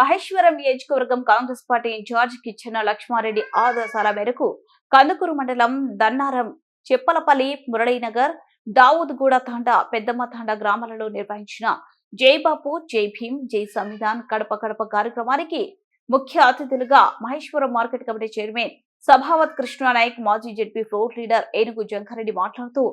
మహేశ్వరం నియోజకవర్గం Congress party incharge Kichenna Lakshma Reddy ఆదేశాల మేరకు కందుకూరు మండలం దన్నారం చెప్పలపల్లి మురళీనగర్ దావుద్గూడ తాండా పెద్దమ్మ తాండా గ్రామాలలో నిర్వహించిన జై బాపు జై భీమ్ జై సంవిధాన్ కడప కడప కార్యక్రమానికి ముఖ్య అతిథులుగా Maheshwaram market committee chairman Sabhavath Krishna Naik మాజీ జడ్పీ ఫ్లోర్ లీడర్ ఏనుగు జంఖారెడ్డి మాట్లాడుతూ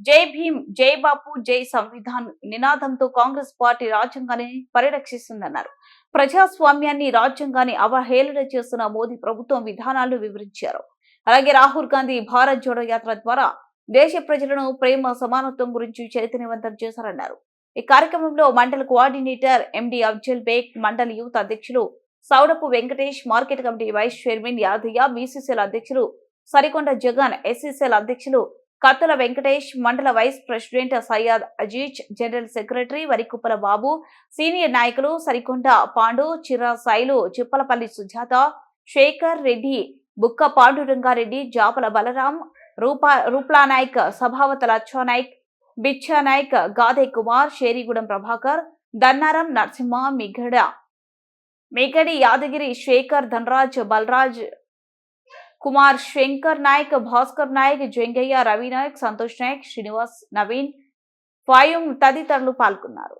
జై భీమ్ జై బాపు జై సంవిధాన్ నినాదంతో కాంగ్రెస్ పార్టీ రాజ్యాంగాన్ని పరిరక్షిస్తుందన్నారు. ప్రజాస్వామ్యాన్ని రాజ్యాంగాన్ని అవహేళన చేస్తున్న మోదీ ప్రభుత్వం విధానాలను వివరించారు. అలాగే రాహుల్ గాంధీ భారత్ జోడో యాత్ర ద్వారా దేశ ప్రజలను ప్రేమ సమానత్వం గురించి చైతన్యవంతం చేశారన్నారు. ఈ కార్యక్రమంలో మండల కోఆర్డినేటర్ ఎండి అఫ్జల్ బేగ్ మండల యూత్ అధ్యక్షులు Saudapu Venkatesh market committee vice chairman Yadaiah BCCL అధ్యక్షులు సరికొండ జగన్ ఎస్సీసీఎల్ అధ్యక్షులు కత్తుల వెంకటేష్ మండల vice president Syed Aziz general secretary Varikuppala Babu senior నాయకులు సరికొండ పాండు చిరా సైలు చిప్పలపల్లి సుజాత శేఖర్ రెడ్డి బుక్క పాండురంగారెడ్డి జాపల బలరాం రూపా రూప్లానాయక్ సభావత లచ్చా నాయక్ బిచ్చా నాయక్ గాదే కుమార్ షేరిగూడెం ప్రభాకర్ దన్నారం నరసింహ మిగడ మిగడి యాదగిరి శేఖర్ ధనరాజ్ బలరాజ్ కుమార్ శంకర్ నాయక్ భాస్కర్ నాయక్ జంగయ్య రవి నాయక్ సంతోష్ నాయక్ శ్రీనివాస్ నవీన్ ఫాయుం తదితరులు పాల్గొన్నారు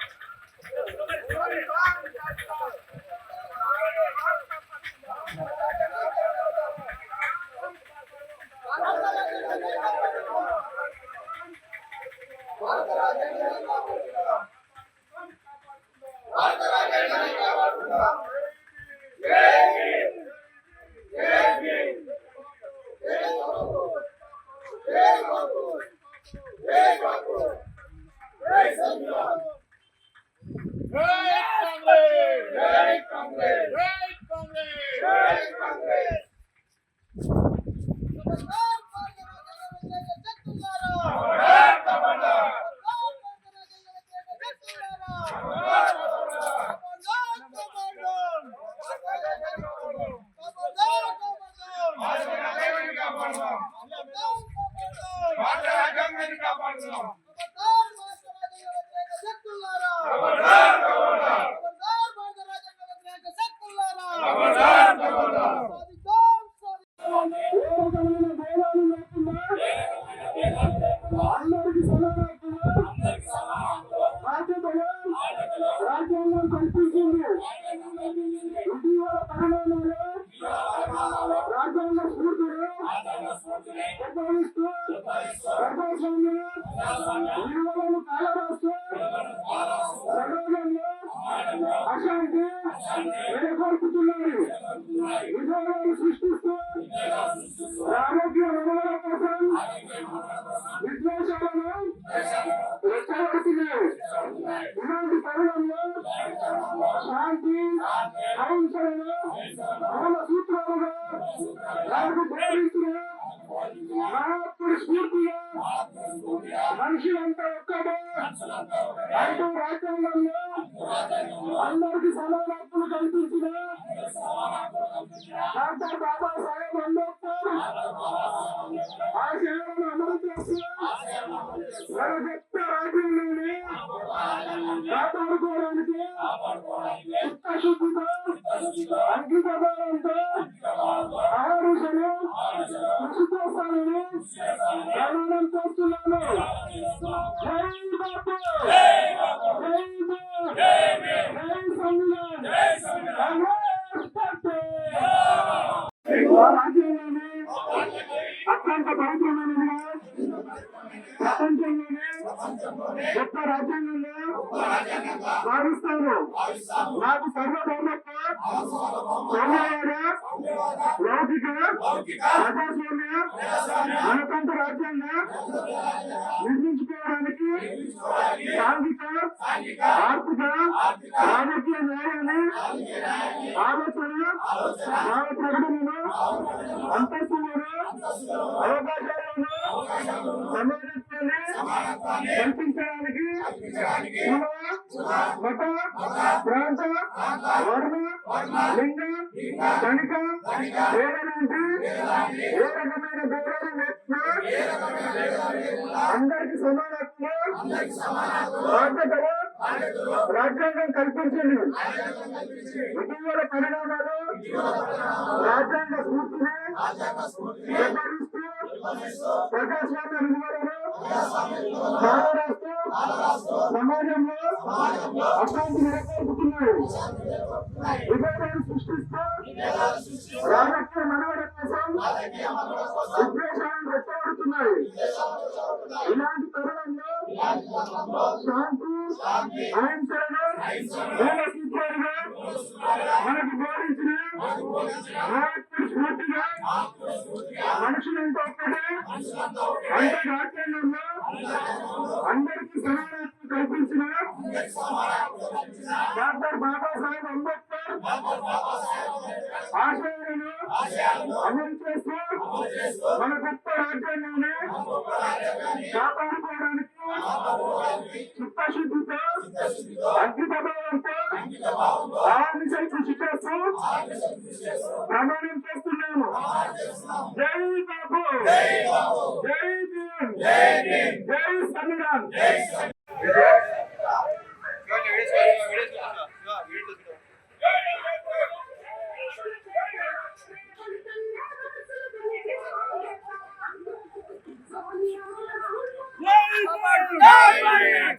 కాంగ్రెస్ Allah. శాంతి. అహింసలను మూల సూత్రాలుగా నాకు బోధించిన. మహాత్ముడి స్ఫూర్తిగా. మనుషులంతా ఒక్కడే అంటూ రాజ్యాంగంలో అందరికి సమాన హక్కులు కల్పించిన డాక్టర్ బాబాసాహెబ్ అంబేద్కర్ ఆ సేవలను అమలు చేస్తూ మన గొప్ప రాజ్యాంగాన్ని కాపాడుకోవడానికి చిత్తశుద్ధితో అంకితభావంతో ఆహారుషను కృషి చేస్తానని ప్రమాణం చేస్తున్నాను జై బాపు జై భీమ్ జై సంవిధాన్ కాంగ్రెస్ పార్టీ రాజ్యాంగాన్ని అత్యంత పవిత్రమైనదిగా ప్రపంచంలోనే గొప్ప రాజ్యాంగంగా భావిస్తాను నాకు సర్వభౌమత్వ సౌమ్యవాద లౌకిక ప్రజాస్వామ్య గణతంత్ర రాజ్యాంగ నిర్మించుకోవడానికి సాంఘిక ఆర్థిక రాజకీయ న్యాయాన్ని ఆలోచన భావ ప్రకటనను అంతస్తులను అవకాశాలను సమానత్వాన్ని కల్పించడానికి కుల మత ప్రాంత వర్ణ లింగ ధనిక పేద ఏ రకమైన భేదాలు లేకుండా అందరికి సమానత్వం బాధ్యతలు రాజ్యాంగం కల్పించింది ఇటీవల పరిణామాలు రాజ్యాంగ స్ఫూర్తిని విమర్శిస్తూ ప్రజాస్వామ్య విలువలను కాలరాస్తూ సమాజంలో అశాంతి నెలకొల్పుతున్నాయి. విభేదాలు సృష్టిస్తూ రాజకీయ మనుగడ కోసం ఉద్దేశాలను రెచ్చగొడుతున్నాయి. ఇలాంటి తరుణంలో శాంతి అహింసలను మూల మనకు బోధించిన నాయకుడి స్ఫూర్తిగా మనుషులంతా ఒక్కటే అంటే రాజ్యాంగంలో అందరికీ సమానత్వం కల్పించిన డాక్టర్ బాబాసాహెబ్ అంబేద్కర్ ఆశయాలను అమలు చేస్తూ మన గొప్ప రాజ్యాంగాన్ని కాపాడుకోవడానికి చిత్తశుద్ధితో అంకితభావంతో ఆర్మిసై కృషి చేస్తూ ప్రమాణం చేస్తున్నాము జై బాబు జై జై సంవిధాన్ Nobody! Nobody!